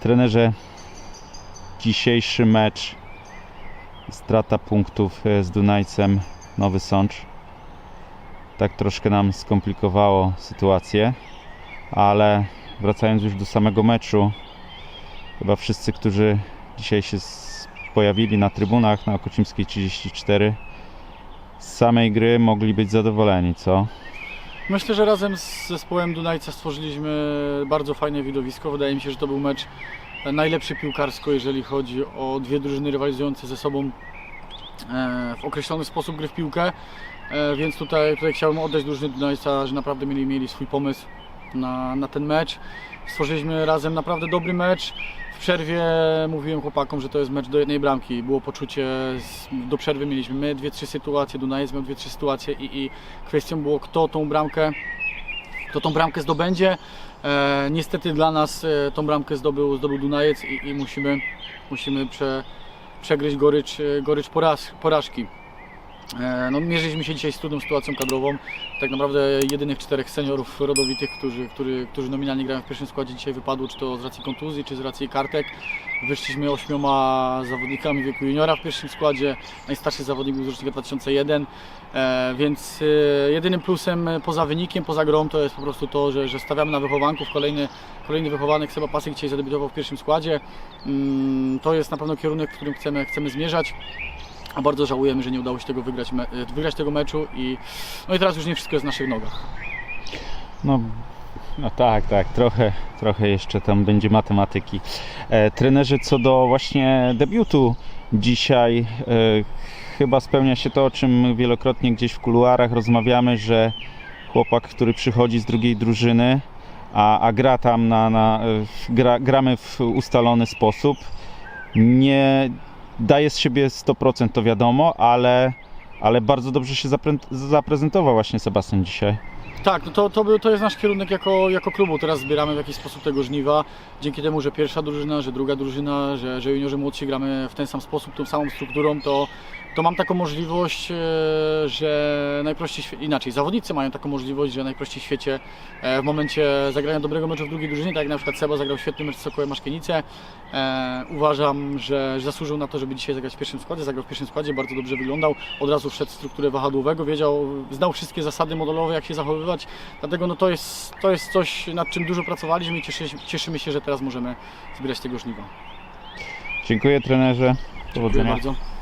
trenerze, dzisiejszy mecz, strata punktów e, z Dunajcem, Nowy Sącz. Tak troszkę nam skomplikowało sytuację, ale wracając już do samego meczu, chyba wszyscy, którzy dzisiaj się pojawili na trybunach na Okocimskiej 34, z samej gry mogli być zadowoleni, co? Myślę, że razem z zespołem Dunajca stworzyliśmy bardzo fajne widowisko. Wydaje mi się, że to był mecz najlepszy piłkarsko, jeżeli chodzi o dwie drużyny rywalizujące ze sobą e, w określony sposób gry w piłkę. E, Więc tutaj, tutaj chciałbym oddać drużyny Dunajca, że naprawdę mieli, mieli swój pomysł na, na ten mecz. Stworzyliśmy razem naprawdę dobry mecz. W przerwie mówiłem chłopakom, że to jest mecz do jednej bramki. Było poczucie, do przerwy mieliśmy my dwie, trzy sytuacje, Dunajec miał dwie, trzy sytuacje i, i kwestią było kto tą bramkę, kto tą bramkę zdobędzie. E, niestety dla nas e, tą bramkę zdobył, zdobył Dunajec i, i musimy, musimy prze, przegryźć gorycz, e, gorycz poraz, porażki. E, No, mierzyliśmy się dzisiaj z trudną sytuacją kadrową. Tak naprawdę jedynych czterech seniorów rodowitych, którzy, którzy, którzy nominalnie grają w pierwszym składzie dzisiaj wypadło, czy to z racji kontuzji, czy z racji kartek. Wyszliśmy ośmioma zawodnikami wieku juniora w pierwszym składzie. Najstarszy zawodnik był z rocznika 2001. E, więc e, jedynym plusem poza wynikiem, poza grą to jest po prostu to, że, że stawiamy na wychowanków. Kolejny, kolejny wychowanek Seba Pasek dzisiaj zadebiutował w pierwszym składzie. Mm, to jest na pewno kierunek, w którym chcemy, chcemy zmierzać. A bardzo żałujemy, że nie udało się tego wygrać, e, wygrać tego meczu i, no i teraz już nie wszystko jest w naszych nogach. No, no tak, tak, trochę, trochę jeszcze tam będzie matematyki. E, co do właśnie debiutu dzisiaj, e, chyba spełnia się to, o czym wielokrotnie gdzieś w kuluarach rozmawiamy, że chłopak, który przychodzi z drugiej drużyny, a, a gra tam na, na gra, gramy w ustalony sposób, nie daje z siebie 100%, to wiadomo, ale, ale bardzo dobrze się zapre- zaprezentował właśnie Sebastian dzisiaj. Tak, no to, to, to jest nasz kierunek jako, jako klubu. Teraz zbieramy w jakiś sposób tego żniwa. Dzięki temu, że pierwsza drużyna, że druga drużyna, że, że juniorzy młodsi gramy w ten sam sposób, tą samą strukturą, to, to mam taką możliwość, e, że najprościej, inaczej, zawodnicy mają taką możliwość, że najprościej w świecie e, w momencie zagrania dobrego meczu w drugiej drużynie, tak jak na przykład Seba zagrał świetny mecz z Sokołem Maszkienice, e, uważam, że, zasłużył na to, żeby dzisiaj zagrać w pierwszym składzie, zagrał w pierwszym składzie, bardzo dobrze wyglądał, od razu wszedł w strukturę wahadłowego, wiedział, znał wszystkie zasady modelowe, jak się zachowywać, dlatego no to jest, to jest coś, nad czym dużo pracowaliśmy i cieszy, cieszymy się, że teraz możemy zbierać tego żniwa. Dziękuję trenerze. Dziękuję Powodzenia. bardzo.